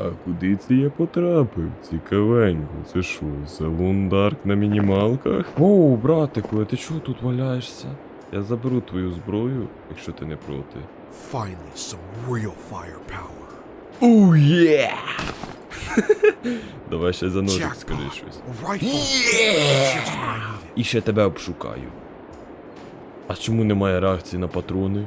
А куди це я потрапив? Цікавенько, це що, салон Дарк на мінімалках? Оу, братику, а ти чого тут валяєшся? Я заберу твою зброю, якщо ти не проти. Finally, some real firepower. Оу, є! Давай ще за ножик скажи щось. Needed. І ще тебе обшукаю. А чому немає реакції на патрони?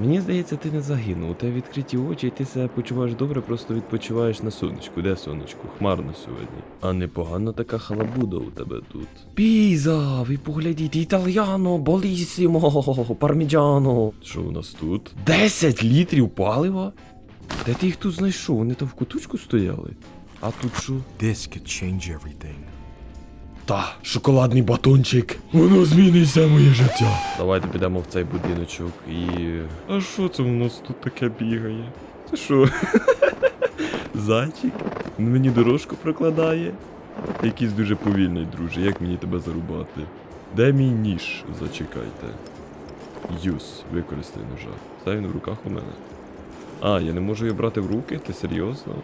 Мені здається, ти не загинув. У тебе відкриті очі, і ти себе почуваєш добре, просто відпочиваєш на сонечку. Де сонечку? Хмарно сьогодні. А непогана така халабуда у тебе тут. Піза, ви поглядіть, італьяно, болісімо, парміджано. Що у нас тут? 10 літрів палива? Де ти їх тут знайшов? Вони там в куточку стояли? А тут що? This could change everything. Та, шоколадний батончик. Воно змінить все моє життя. Давайте підемо в цей будиночок і. А що це у нас тут таке бігає? Це що? Зайчик? Він мені дорожку прокладає. Якийсь дуже повільний, друже, як мені тебе зарубати? Де мій ніж? Зачекайте. Юс, використай ножа. Став він в руках у мене. А, я не можу її брати в руки? Ти серйозно?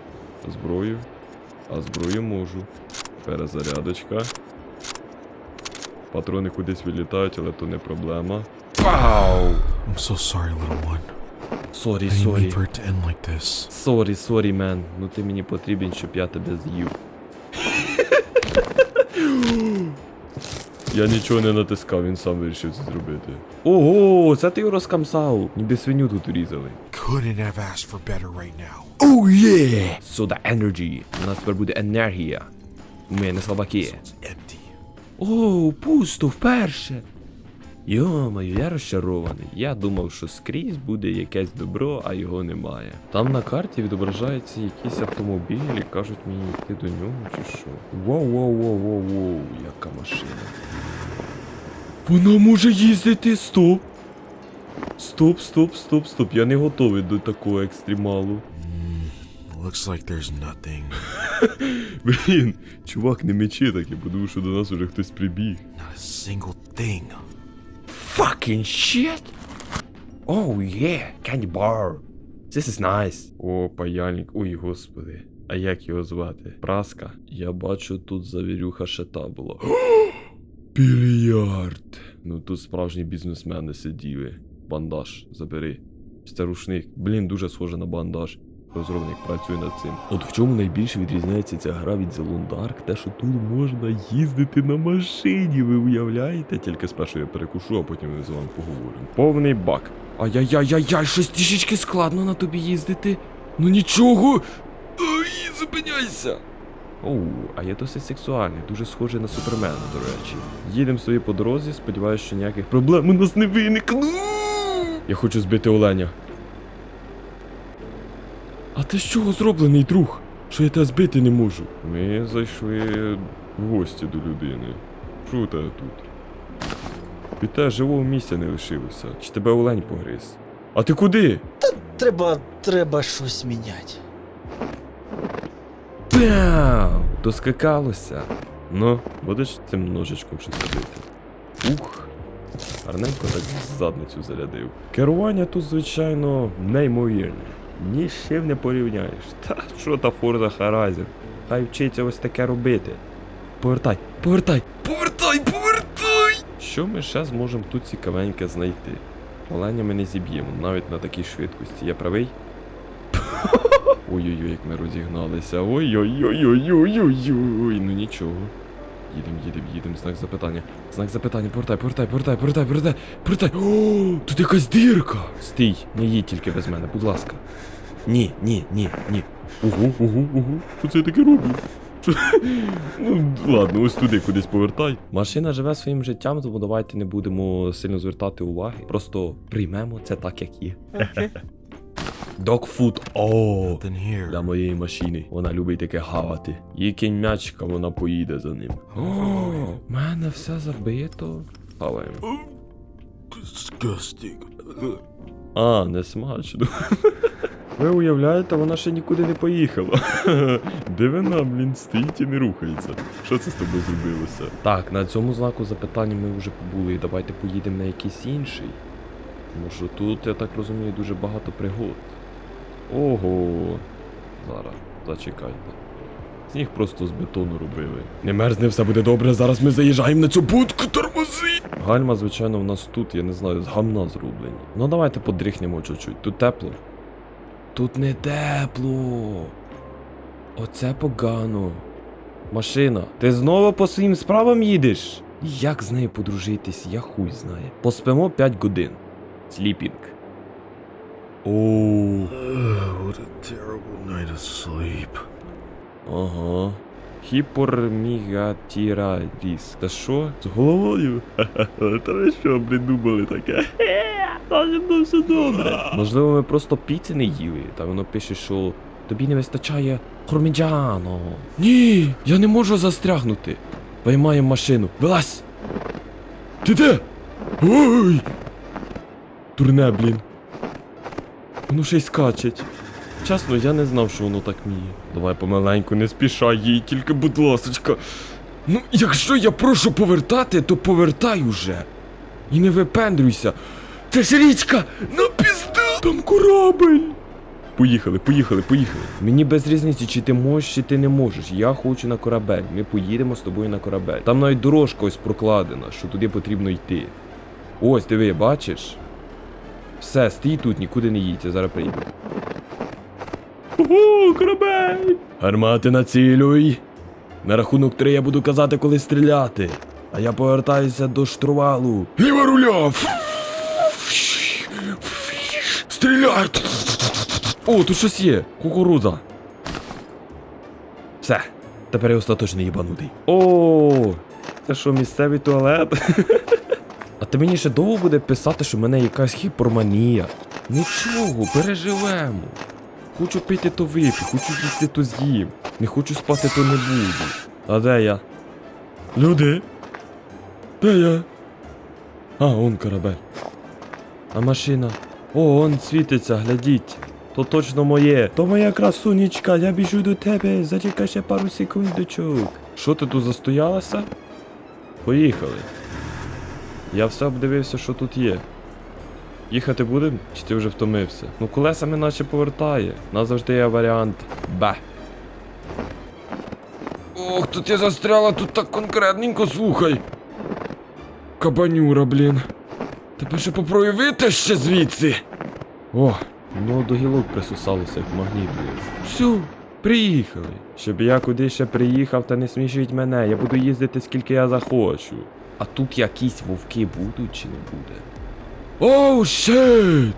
Зброю? А зброю можу. Перезарядочка. Патрони кудись вилітають, але то не проблема. Пау! I'm so sorry, little one. I didn't for it to end like this. Сорі, сорі, мен. Ну ти мені потрібен, щоб я тебе з'їв. Я нічого не натискав, він сам вирішив це зробити. Ого, це ти його розкамсав. Ніби свиню тут урізали. Couldn't have asked for better right now. Oh yeah! Сода Energy. У нас тепер буде енергія. Ми не слабаки. It's empty. О, пусто вперше. Йомаю, я розчарований. Я думав, що скрізь буде якесь добро, а його немає. Там на карті відображаються якісь автомобілі, кажуть мені йти до нього чи що. Воу, воу, воу, воу, воу, яка машина. Вона може їздити, стоп. Стоп, стоп, стоп, стоп. Я не готовий до такого екстремалу. Looks like there's nothing. Блін, чувак, не мечи таке, подумав, що до нас уже хтось прибіг. Not a single thing. Fucking shit! Oh yeah, candy bar. This is nice. О, паяльник. Ой, господи. А як його звати? Праска. Я бачу, тут завірюха шета була. Більярд. Ну тут справжні бізнесмени сиділи. Бандаж, забери. Чи Це рушник. Блін, дуже схоже на бандаж. Розробник працює над цим. От в чому найбільше відрізняється ця гра від The Lone Dark, те, що тут можна їздити на машині, ви уявляєте? Тільки спершу я перекушу, а потім ми з вами поговоримо. Повний бак. Ай-яй-яй-яй, щось трішечки складно на тобі їздити. Ну нічого. Ай, зупиняйся. Оу, а я досить сексуальний, дуже схожий на супермена, до речі. Їдемо собі по дорозі, сподіваюся, що ніяких проблем у нас не виникне. Я хочу збити оленя. А ти з чого зроблений, друг? Що я тебе збити не можу? Ми зайшли в гості до людини. Що у тебе тут? Від тебе живого місця не лишилося. Чи тебе олень погриз? А ти куди? Треба, треба щось міняти. Пяу! Доскакалося. Ну, будеш цим ножичком щось робити. Ух. Гарненько так задницю зарядив. Керування тут, звичайно, неймовірне. Ні з чим не порівняєш. Та що та Forza Horizon? Хай вчиться ось таке робити. Повертай, повертай, повертай, повертай! Що ми ще зможемо тут цікавеньке знайти? Оленя ми не зіб'ємо, навіть на такій швидкості. Я правий? Ой-ой-ой, як ми розігналися. Ой-ой-ой-ой-ой-ой. Ну нічого. Їдем, їдем, їдем. Знак запитання. Знак запитання. Повертай, повертай, повертай, повертай, повертай, повертай. О, тут якась дірка. Стій, не їдь тільки без мене, будь ласка. Ні, ні, ні, ні. Ого, ого, ого. Що це я таке роблю? Ну, ладно, ось туди кудись повертай. Машина живе своїм життям, тому давайте не будемо сильно звертати уваги. Просто приймемо це так, як є. Докфуд. О, для моєї машини. Вона любить таке хавати. Їй кинь м'ячка, вона поїде за ним. О, мене все забито. Хаваємо. А, не смачно. Ви уявляєте, вона ще нікуди не поїхала. Дивина, блін, стоїть і не рухається. Що це з тобою зробилося? Так, на цьому знаку запитання ми вже побули. Давайте поїдемо на якийсь інший. Тому що тут, я так розумію, дуже багато пригод. Ого. Зараз, зачекайте. Сніг просто з бетону робили. Не мерзне, все буде добре, зараз ми заїжджаємо на цю будку, тормози! Гальма, звичайно, в нас тут, я не знаю, з гамна зроблені. Ну давайте подрихнемо чуть-чуть. Тут тепло. Тут не тепло. Оце погано. Машина, ти знову по своїм справам їдеш? Як з нею подружитись, я хуй знає. Поспимо 5 годин. Сліпінг. Оу. Ugh, what a terrible night of sleep. Ага. Хіпормігатіраліс. Та що? З головою? Та ви що придумали таке? Начебто все добре. Можливо, ми просто піци не їли, та воно пише, що тобі не вистачає хорміджано. Ні, я не можу застрягнути. Виймаємо машину. Вилазь! Ти де? Ой! Турне, блін. Воно ще й скачить. Чесно, я не знав, що воно так вміє. Давай помаленьку, не спішай їй, тільки будь ласочка. Ну, якщо я прошу повертати, то повертай уже. І не випендрюйся. Це ж річка! На пізду! Там корабель! Поїхали, поїхали, поїхали. Мені без різниці, чи ти можеш, чи ти не можеш. Я хочу на корабель. Ми поїдемо з тобою на корабель. Там навіть дорожка ось прокладена, що туди потрібно йти. Ось, диви, бачиш? Все, стій тут, нікуди не їдь, я зараз прийду. Ого, корабель! Гармати націлюй. На рахунок три я буду казати, коли стріляти. А я повертаюся до штурвалу. Ліва руля! Стріляй! О, тут щось є. Кукурудза. Все. Тепер я остаточно їбанутий. О, це що, місцевий туалет? А ти мені ще довго буде писати, що в мене якась гіпорманія. Нічого, переживемо. Хочу пити, то вип'ю, хочу їсти, то з'їм. Не хочу спати, то не буду. А де я? Люди? Де я? А, он корабель. А машина? О, он світиться, глядіть. То точно моє. То моя красунечка, я біжу до тебе, зачекай ще пару секундочок. Що ти тут застоялася? Поїхали. Я все обдивився, що тут є. Їхати будем? Чи ти вже втомився? Ну колесами наче повертає. Нас завжди є варіант Б. Ох, тут я застряла, тут так конкретненько, слухай. Кабанюра, блін. Тебе ще попроявити ще звідси. О, ну до гілок присосалося, як магніт, блін. Все, приїхали. Щоб я куди ще приїхав, та не смішіть мене, я буду їздити скільки я захочу. А тут якісь вовки будуть чи не буде? Оу, щит!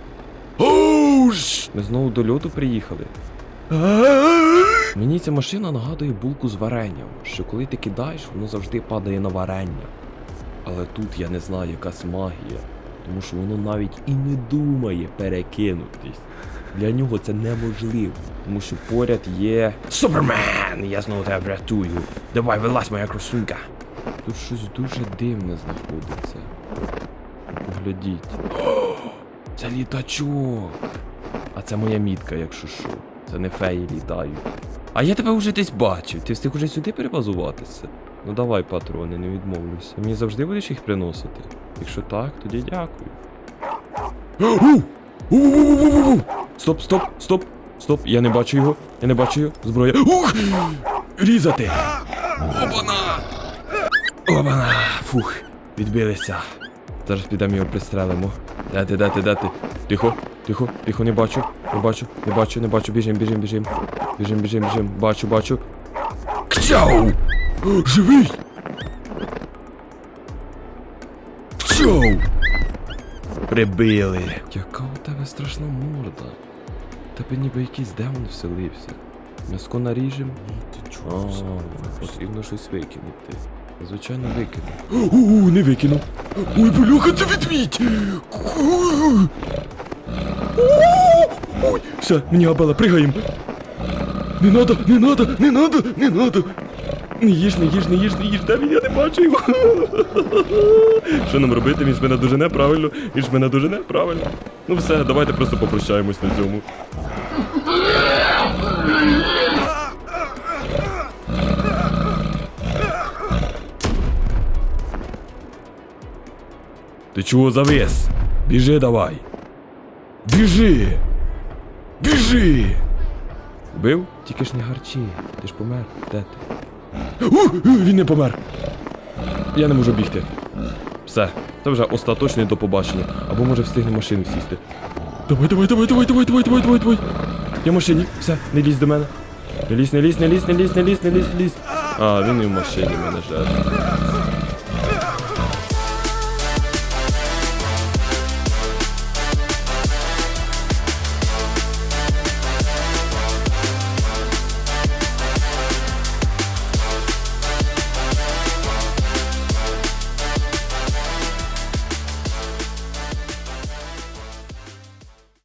Оу, ш... Ми знову до льоду приїхали. Мені ця машина нагадує булку з варенням, що коли ти кидаєш, воно завжди падає на варення. Але тут я не знаю, якась магія, тому що воно навіть і не думає перекинутись. Для нього це неможливо, тому що поряд є. Супермен! Я знову тебе врятую. Давай, вилазь, моя красунька. Тут щось дуже дивне знаходиться. Поглядіть. Це літачок. А це моя мітка, якщо що. Це не феї літають. А я тебе вже десь бачив. Ти встиг уже сюди перебазуватися? Ну давай, патрони, не відмовлюся. Мені завжди будеш їх приносити. Якщо так, тоді дякую. Стоп, стоп, стоп, стоп, я не бачу його, я не бачу його. Зброя. Ух! Різати! Обана! Обана! Фух, відбилися. Зараз підемо його пристрелимо. Де ти, де ти, де ти? Тихо, тихо, тихо, не бачу, не бачу, не бачу, не бачу, біжим, біжим, біжим. Біжим, біжим, біжим. Бачу, бачу. Кчау! Живий! Кчау! Прибили. Яка у тебе страшна морда. Тебе ніби якийсь демон вселився. М'яско наріжем. Потрібно щось викинути. Звичайно, викину. О, не викинув. Ой, бляха, це відмідь! Ой, все, мені габела, пригаємо. Не надо, не надо, не надо, не надо. Не їж, не їж, не їж, не їж, де він, я не бачу його. Що нам робити? Він ж мене дуже неправильно, він ж мене дуже неправильно. Ну все, давайте просто попрощаємось на цьому. Ти чого завис? Біжи давай. Біжи. Біжи! Бив? Тільки ж не гарчи. Ти ж помер. Де ти? У, він не помер. Я не можу бігти. Все, це вже остаточне до побачення. Або може встигне машину сісти. Давай, давай, давай, давай, давай, давай, давай, давай, давай. Я в машині. Все, не лізь до мене. Не лізь, не лізь, не лізь, не лізь, не лізь, не лізь, не лізь. А, він і в машині мене жде.